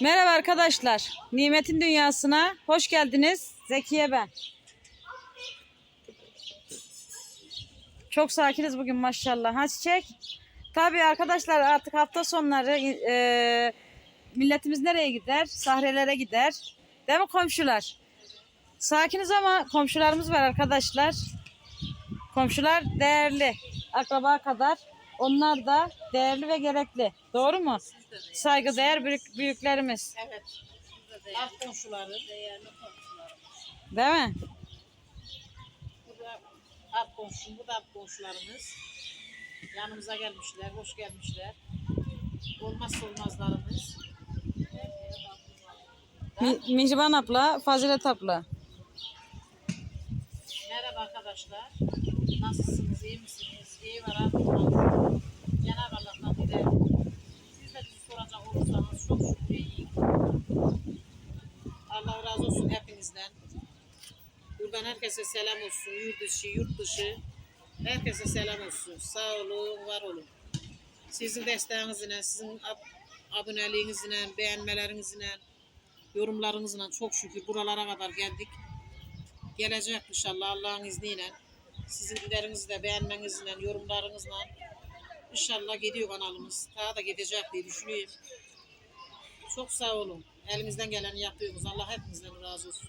Merhaba arkadaşlar. Nimetin Dünyası'na hoş geldiniz. Zekiye ben. Çok sakiniz bugün maşallah. Ha çiçek? Tabii arkadaşlar artık hafta sonları e, milletimiz nereye gider? Sahrelere gider. Değil mi komşular? Sakiniz ama komşularımız var arkadaşlar. Komşular değerli. Akraba kadar. Onlar da değerli ve gerekli. Doğru mu? Saygıdeğer büyük, büyüklerimiz. Evet. Alt komşuları. Değerli komşuları. Değil mi? Bu da alt komşum, bu da alt komşularımız. Yanımıza gelmişler, hoş gelmişler. Olmazsa olmazlarımız. Mi- Mihriban abla, Fazilet abla. Merhaba arkadaşlar. Nasılsınız, iyi misiniz? İyi var abi. Cenab-ı Allah'tan dilerim. Siz de bizi soracak olursanız çok şükür iyi. Allah razı olsun hepinizden. Buradan herkese selam olsun. Yurt dışı, yurt dışı. Herkese selam olsun. Sağ olun, var olun. Sizin desteğinizle, sizin ab- aboneliğinizle, beğenmelerinizle, yorumlarınızla çok şükür buralara kadar geldik. Gelecek inşallah Allah'ın izniyle. Sizin giderinizle, beğenmenizle, yorumlarınızla inşallah gidiyor kanalımız. Daha da gidecek diye düşünüyorum. Çok sağ olun. Elimizden geleni yapıyoruz. Allah hepimizden razı olsun.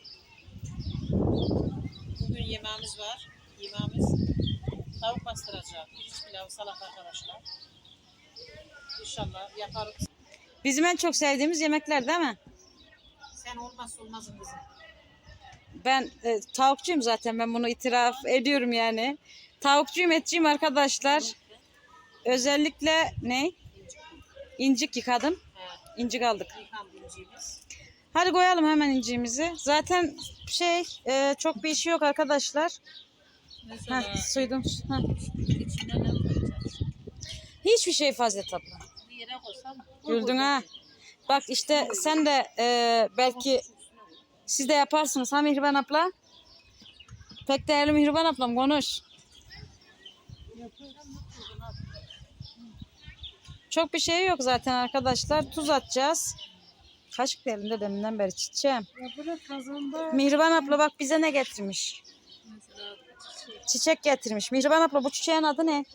Bugün yemeğimiz var. Yemeğimiz tavuk bastıracak. Pirinç pilavı, salata arkadaşlar. İnşallah yaparız. Bizim en çok sevdiğimiz yemekler değil mi? Sen olmazsa olmazın kızım. Ben e, tavukçuyum zaten ben bunu itiraf ediyorum yani. Tavukçuyum etçiyim arkadaşlar. Özellikle ne? İncik yıkadım. İncik aldık. Hadi koyalım hemen inciğimizi. Zaten şey e, çok bir işi yok arkadaşlar. Mesela Heh, suydum. Heh. Hiçbir şey yere koysam. Güldün ha. Bak işte sen de e, belki siz de yaparsınız ha Mihriban abla? Pek değerli Mihriban ablam konuş. Çok bir şey yok zaten arkadaşlar. Tuz atacağız. Kaşık elimde deminden beri çiçeğim. Mihriban abla bak bize ne getirmiş. çiçek, getirmiş. Mihriban abla bu çiçeğin adı ne?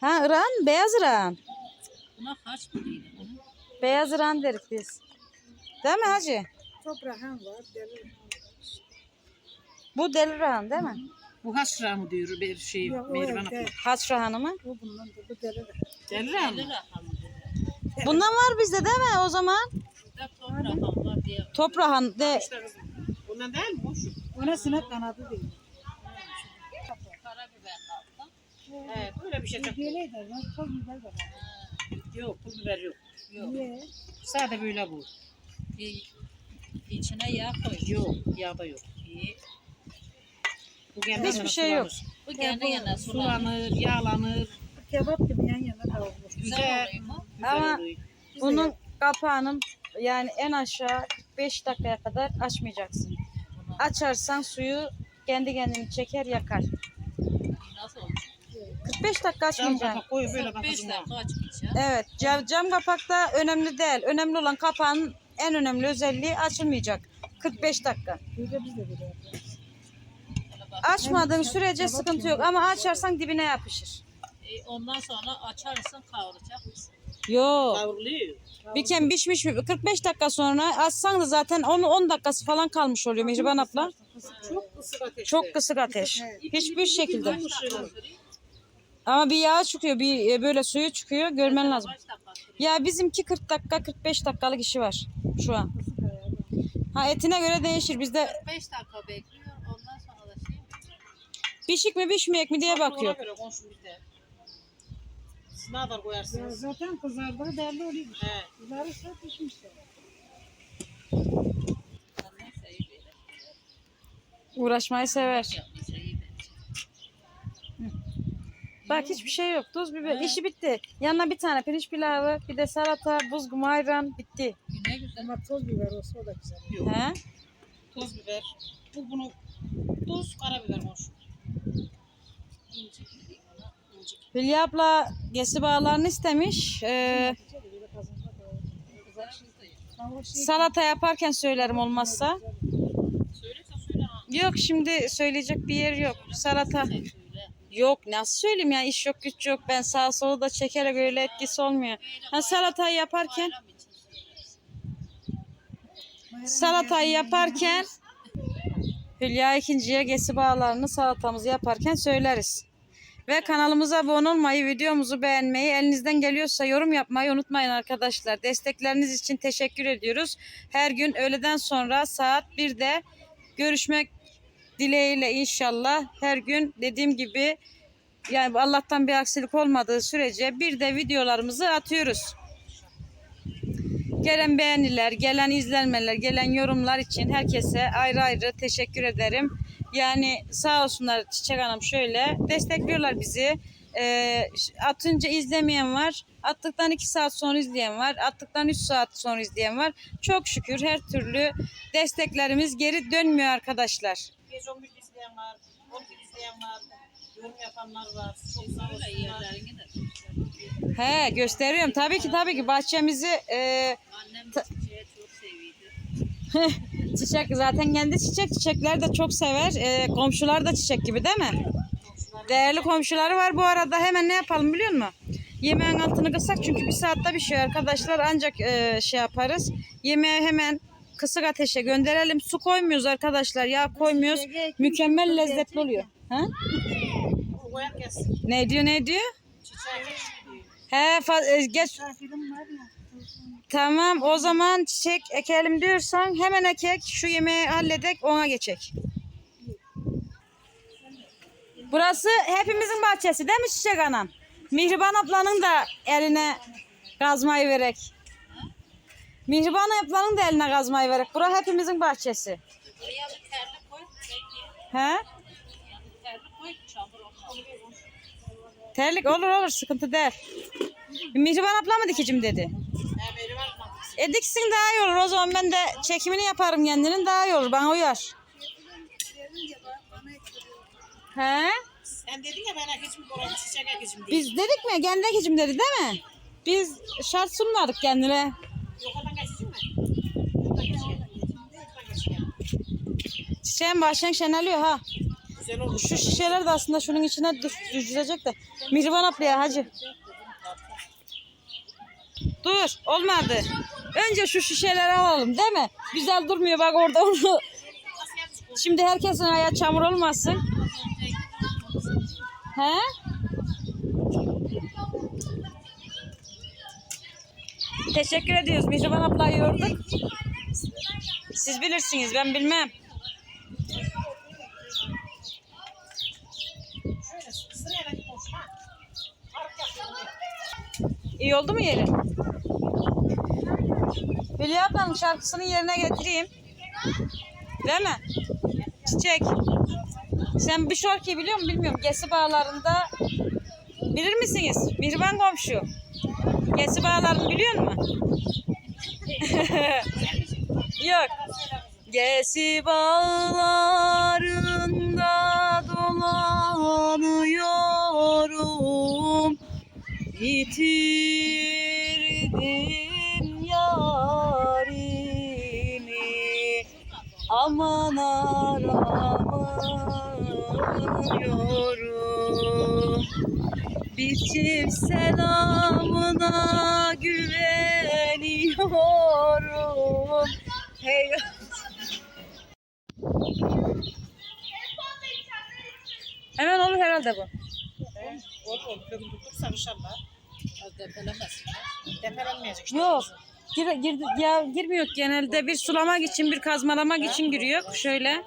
Ha ıran, beyaz ıran. Buna kaç mı? Beyaz ıran derik biz. Değil mi hacı? Toprağın var, deli. Bu deli ıran değil mi? Bu haşra mı diyor bir şey? Mehriban abla. Haçra hanımı. Bu bundan da bu deli. Deli mi? Bundan var bizde değil mi o zaman? Toprağın var diye. Toprağın de İşte kızım. Bundan değil mi? Bu şu. Ona sinek kanadı değil. Karabiber. Evet, böyle bir şey çok. Böyle de de. Yok, pul biber yok. Yok. Niye? Sade böyle bu. İçine yağ koy. Yok, yağ da yok. İyi. Bu kendi Hiçbir şey yok. Bu kendi yana sulanır. Sulanır, yağlanır. Kebap gibi yan yana kavrulmuş. Güzel. Güzel oluyor mu? Güzel Ama- oluyor. bunun kapağının yani en aşağı 5 dakikaya kadar açmayacaksın. Açarsan suyu kendi kendini çeker yakar. Nasıl olmuş? 45 dakika Cam açmayacaksın. kapak koy böyle bak 5 kızım. dakika açmayacağım. Evet cam, cam kapakta önemli değil. Önemli olan kapağın en önemli özelliği açılmayacak. 45 dakika. Açmadığın sürece sıkıntı yok ama açarsan dibine yapışır. E, ondan sonra açarsın kavuracak mısın? Yok. Kavruluyor. Bir kem pişmiş mi? 45 dakika sonra açsan da zaten 10 10 dakikası falan kalmış oluyor Mihriban abla. Çok kısık ateşte. Çok kısık ateş. Hiçbir şekilde. Kaç dakika sürüyor? Ama bir yağ çıkıyor, bir e, böyle suyu çıkıyor. Görmen lazım. Ya bizimki 40 dakika, 45 dakikalık işi var şu an. Ha etine göre değişir. Bizde 5 dakika bekliyor. Ondan sonra da şey pişik mi pişmeyek mi diye bakıyor. Ona göre komşum bir de. Siz ne kadar Ya koyarsınız? zaten kızardığı belli oluyor. He. Pişmişler. neyse iyi böyle. Uğraşmayı sever. İyi bence. Bak hiçbir şey yok. Tuz, biber. işi bitti. Yanına bir tane pirinç pilavı, bir de salata, buzgum, ayran bitti. Güne güzel. Ama toz biber olsa o da güzel. Yok. He? Toz biber. Bu bunu tuz, karabiber komşum. İncik. Hülya abla gesi bağlarını istemiş. Ee, Salata yaparken söylerim olmazsa. Yok şimdi söyleyecek bir yer yok. Salata. Yok nasıl söyleyeyim ya iş yok güç yok. Ben sağa sola da çekerek öyle etkisi olmuyor. Ha salatayı yaparken söyleriz. salatayı yaparken Hülya ikinciye gesi bağlarını salatamızı yaparken söyleriz. Ve kanalımıza abone olmayı, videomuzu beğenmeyi, elinizden geliyorsa yorum yapmayı unutmayın arkadaşlar. Destekleriniz için teşekkür ediyoruz. Her gün öğleden sonra saat 1'de görüşmek dileğiyle inşallah. Her gün dediğim gibi yani Allah'tan bir aksilik olmadığı sürece bir de videolarımızı atıyoruz. Gelen beğeniler, gelen izlenmeler, gelen yorumlar için herkese ayrı ayrı teşekkür ederim. Yani sağ olsunlar Çiçek Hanım şöyle destekliyorlar bizi. Ee, atınca izlemeyen var. Attıktan 2 saat sonra izleyen var. Attıktan 3 saat sonra izleyen var. Çok şükür her türlü desteklerimiz geri dönmüyor arkadaşlar. Gece 11 izleyen var, 12 izleyen var, yorum yapanlar var. Çok sağ olsunlar. yerlerini de. He gösteriyorum. Tabii ki tabii ki bahçemizi e, Annem çiçeği çok seviydi. çiçek zaten kendi çiçek çiçekler de çok sever. E, komşular da çiçek gibi değil mi? Değerli komşuları var bu arada. Hemen ne yapalım biliyor musun? Yemeğin altını kıssak çünkü bir saatte bir şey arkadaşlar ancak e, şey yaparız. Yemeği hemen kısık ateşe gönderelim. Su koymuyoruz arkadaşlar. Yağ koymuyoruz. Mükemmel lezzetli oluyor. Ha? Ne diyor ne diyor? He e, geç. Tamam o zaman çiçek ekelim diyorsan hemen ekek. Şu yemeği halledek ona geçek. Burası hepimizin bahçesi değil mi Çiçek Anam? Mihriban ablanın da eline kazmayı verek. Mihriban ablanın da eline kazmayı verek. Bura hepimizin bahçesi. Buraya bir terlik koy. He? Yani terlik koy. Çamur olmaz. Terlik olur olur sıkıntı değil. Mihriban abla mı dikicim dedi. E diksin daha iyi olur. O zaman ben de çekimini yaparım kendinin daha iyi olur. Bana uyar. He? Sen dedin ya ben ekicim, buraya çiçek ekicim diye. Biz dedik mi? Kendi ekicim dedi değil mi? Biz şart sunmadık kendine. Yok oradan geçecek mi? Buradan geçecek. Buradan Çiçeğin başlayan şeneliyor ha. Güzel olmuş. Şu şişeler de aslında şunun içine düş, düşecek de. Mihriban ablaya hacı. Dur olmadı. Önce şu şişeleri alalım değil mi? Güzel durmuyor bak orada onu. Şimdi herkesin ayağı çamur olmasın. He? Teşekkür ediyoruz. Mihriban ablayı yorduk. Siz bilirsiniz ben bilmem. Şöyle sıraya da koş ha. Arka yapalım. İyi oldu mu yeri? Hülya ablanın şarkısını yerine getireyim. Değil mi? Çiçek. Sen bir şarkıyı biliyor musun bilmiyorum. Gesi bağlarında bilir misiniz? Mihriban komşu. Gesi bağlarını biliyor musun? Yok. Gesi bağlarında dolanıyorum. Yitirdim yarimi Aman aramıyorum Bir çift selamına güveniyorum Hey Hemen olur herhalde bu. Olur olur. Kömür tutursan inşallah. Az depelemezsin. Depelenmeyecek işte. Yok. Gir, girdi, ya girmiyor genelde bir sulamak için bir kazmalamak için giriyor şöyle.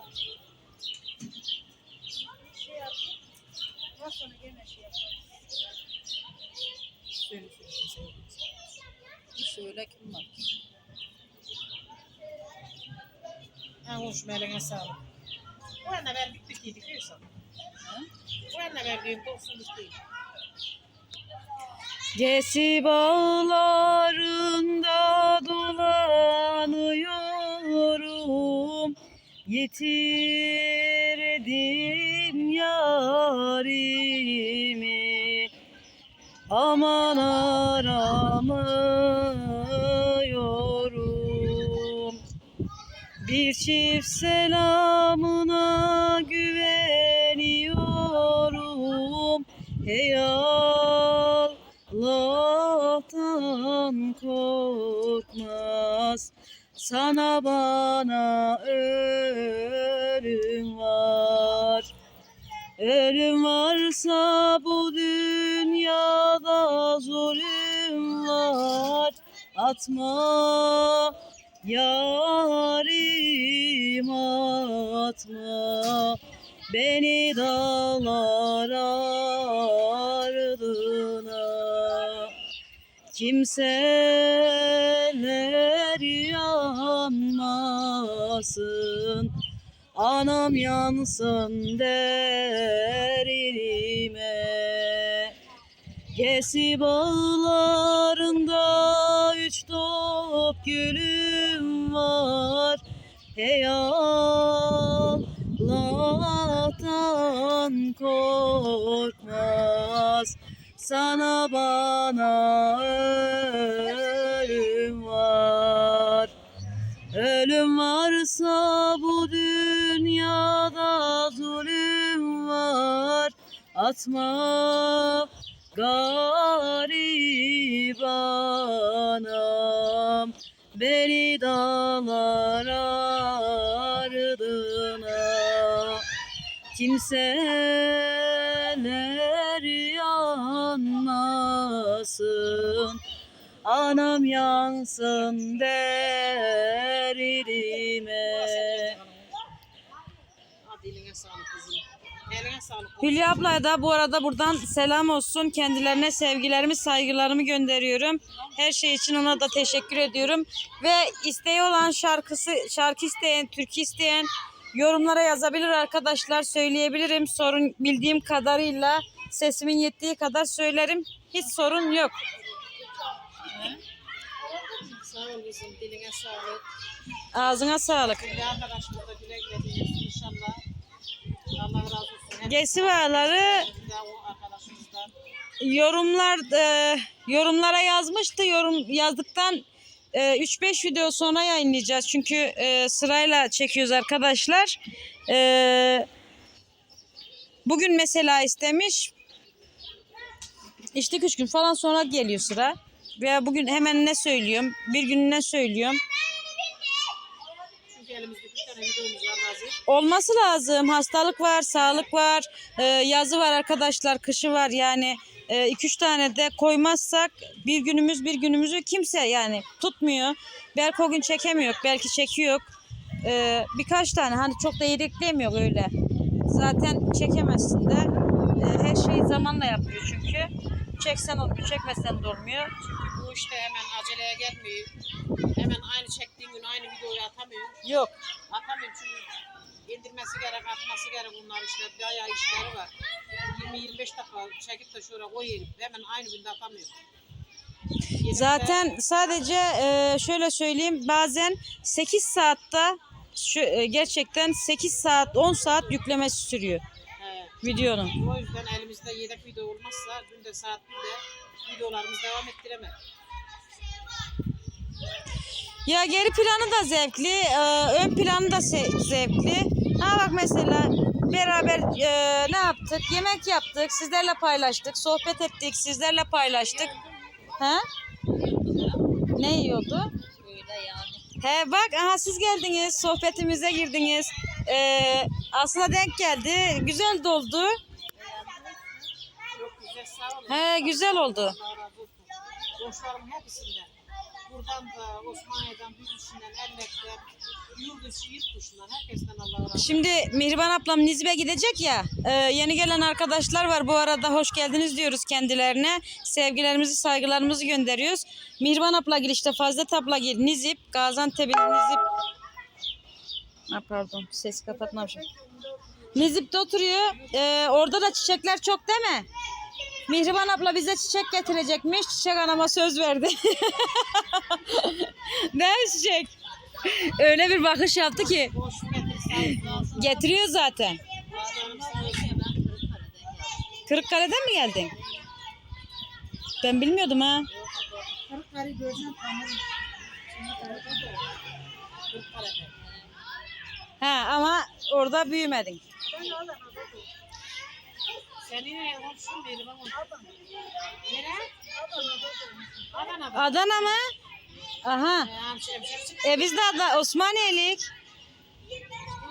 Söyle, kim var? Ha hoş eline sağlık. Bu yana verdik bittiydi diyorsan. Bu yana verdiğim dolsun bitti. Gesi bağlarında dolanıyorum Yitirdim yarimi. Aman aramıyorum. Bir çift selamına güveniyorum. Hey Allah'tan korkmaz. Sana bana ölüm var. Ölüm varsa bu dünyada zulüm var. Atma yarim atma. Beni dağlar ardına Kimseler yanmasın. Anam yansın derime. Gesi bağlarında üç top gülüm var. Hey Allah'tan korkmaz Sana bana ölüm var. Ölüm varsa bu dünyada zulüm var. Atma garip anam Beni dağlar ardına. Kimseler Anam yansın derdime. Hülya ablaya da bu arada buradan selam olsun. Kendilerine sevgilerimi, saygılarımı gönderiyorum. Her şey için ona da teşekkür ediyorum. Ve isteği olan şarkısı, şarkı isteyen, türkü isteyen yorumlara yazabilir arkadaşlar. Söyleyebilirim. Sorun bildiğim kadarıyla sesimin yettiği kadar söylerim. Hiç sorun yok. Sağ ol kızım. Diline sağlık. Ağzına sağlık. Şimdi arkadaşımız da güle güle inşallah. Allah razı olsun. Hep Gesi bağları bir daha o arkadaşımızdan. yorumlar e, yorumlara yazmıştı. Yorum yazdıktan e, 3-5 video sonra yayınlayacağız. Çünkü e, sırayla çekiyoruz arkadaşlar. E, bugün mesela istemiş. İşte 3 gün falan sonra geliyor sıra. Veya bugün hemen ne söylüyorum? Bir gün ne söylüyorum? Çünkü elimizde bir tane videomuz var hazır. Olması lazım. Hastalık var, sağlık var, e, yazı var arkadaşlar, kışı var. Yani 2-3 tane de koymazsak bir günümüz bir günümüzü kimse yani tutmuyor. Belki o gün çekemiyor, belki çekiyor. E, birkaç tane hani çok da yedeklemiyor öyle. Zaten çekemezsin de. E, her şeyi zamanla yapıyor çünkü. Çeksen olmuyor, çekmesen de olmuyor. Bu işte hemen aceleye gelmiyor. Hemen aynı çektiğin gün aynı videoyu atamıyor. Yok. Atamıyor çünkü indirmesi gerek, atması gerek bunlar işte. Bayağı işleri var. 20-25 dakika çekip de şuraya koyayım. Hemen aynı günde atamıyor. Zaten sadece e, şöyle söyleyeyim bazen 8 saatte şu, e, gerçekten 8 saat 10 saat yüklemesi sürüyor. Videonun. O yüzden elimizde yedek video olmazsa günde saat 1'de videolarımız devam ettiremek. Ya geri planı da zevkli, e, ön planı da se- zevkli. Ha bak mesela beraber e, ne yaptık? Yemek yaptık, sizlerle paylaştık, sohbet ettik, sizlerle paylaştık. Ha? Ne yiyordu? Öyle yani. He bak aha siz geldiniz sohbetimize girdiniz. Ee, aslında denk geldi. Güzel doldu. Çok güzel sağ olun. He güzel oldu. Allah razı olsun. Dostlarım hepsinden. Buradan da Osmaniye'den, Büyükşin'den, Ellek'ten, yurt dışı, yurt dışından herkesten Allah razı olsun. Şimdi Mihriban ablam Nizip'e gidecek ya. e, yeni gelen arkadaşlar var. Bu arada hoş geldiniz diyoruz kendilerine. Sevgilerimizi, saygılarımızı gönderiyoruz. Mihriban abla gel işte Fazlet abla gel. Nizip, Gaziantep'in Nizip. Ha, pardon ses kapatmamışım. Nizip'te oturuyor. E, orada da çiçekler çok değil mi? Mihriban abla bize çiçek getirecekmiş. Çiçek anama söz verdi. ne çiçek? Öyle bir bakış yaptı ki. Getiriyor zaten. Kırıkkale'den. Kırıkkale'den mi geldin? Ben bilmiyordum ha. Kırıkları görsen tanırım. Kırıkkale'de. Ha ama orada büyümedin. Senin ne olsun benim ama. Nere? Adana'da. Adana mı? Aha. Çıktı. E biz de Adana, Osmaniyelik.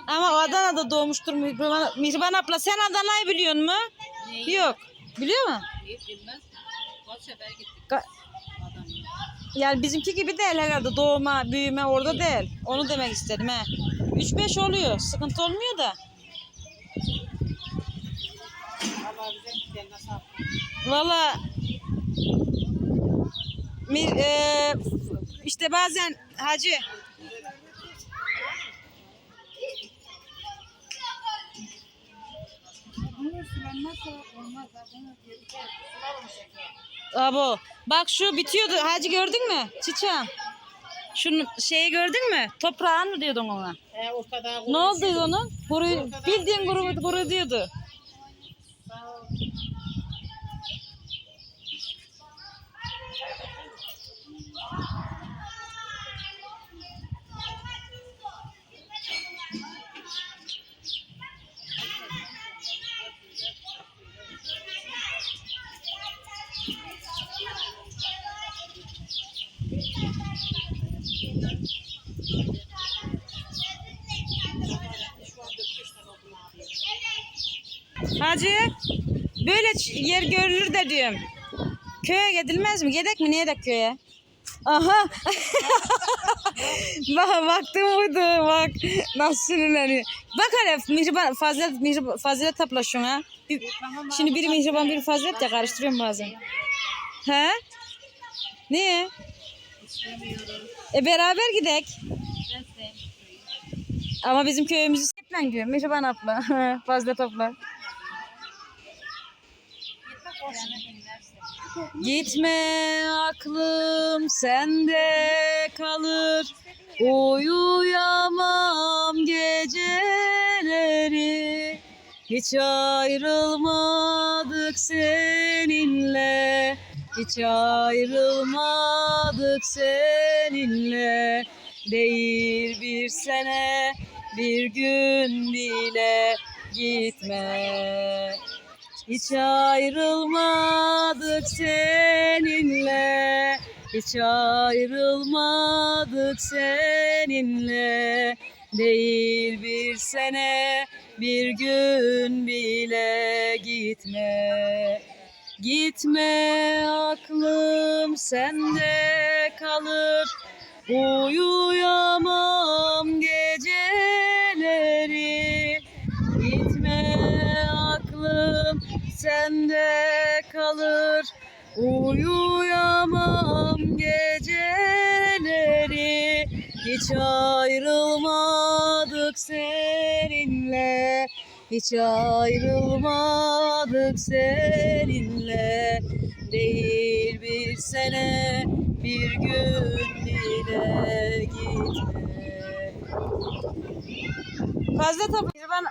Ama o Adana'da doğmuştur Mihriban, Mihriban abla. Sen Adana'yı biliyor musun? Neyi? Yok. Biliyor? Neyi bilmez. Kaç sefer gittik Ka-. Yani bizimki gibi değil herhalde doğma, büyüme orada değil. Onu demek istedim he. 3-5 oluyor. Sıkıntı olmuyor da. Nasıl? Valla mir, e, işte bazen hacı sulanmazsa olmaz. Abo. Bak şu bitiyordu. Hacı gördün mü? Çiçeğim. Şunu şeyi gördün mü? Toprağın mı diyordun ona? Ee, ortada ne olduydu onun? Kuru, bildiğin kuru, kuru diyordu Hacı böyle ç- yer görülür de diyorum. Köye gidilmez mi? Gedek mi? Niye de köye? Aha. bak baktım buydu bak nasıl sinirleniyor. Bak hele Mihriban, Fazilet, Mihriban, Fazilet abla şuna. Bir, şimdi biri Mihriban biri Fazilet ya karıştırıyorum bazen. He? Niye? E beraber gidek. Ama bizim köyümüzü setle diyor. Mihriban abla. Fazilet abla. Gitme aklım sende kalır. Uyuyamam geceleri. Hiç ayrılmadık seninle. Hiç ayrılmadık seninle. Değil bir sene bir gün bile gitme hiç ayrılmadık seninle. Hiç ayrılmadık seninle. Değil bir sene bir gün bile gitme. Gitme aklım sende kalır Uyuyamam sende kalır. Uyuyamam geceleri. Hiç ayrılmadık seninle. Hiç ayrılmadık seninle. Değil bir sene bir gün bile gitme. Fazla tabii ben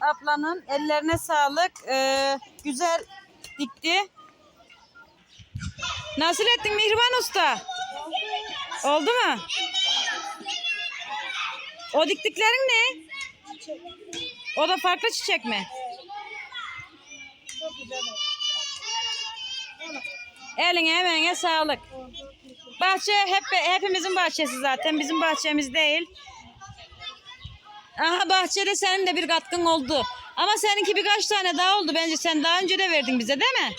ablanın ellerine sağlık. Ee, güzel dikti. Nasıl ettin Mihriban Usta? Oldu mu? O diktiklerin ne? O da farklı çiçek mi? Eline emeğine sağlık. Bahçe hep hepimizin bahçesi zaten. Bizim bahçemiz değil. Aha bahçede senin de bir katkın oldu. Ama seninki birkaç tane daha oldu bence. Sen daha önce de verdin bize değil mi?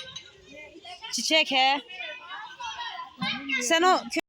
Çiçek he. Sen o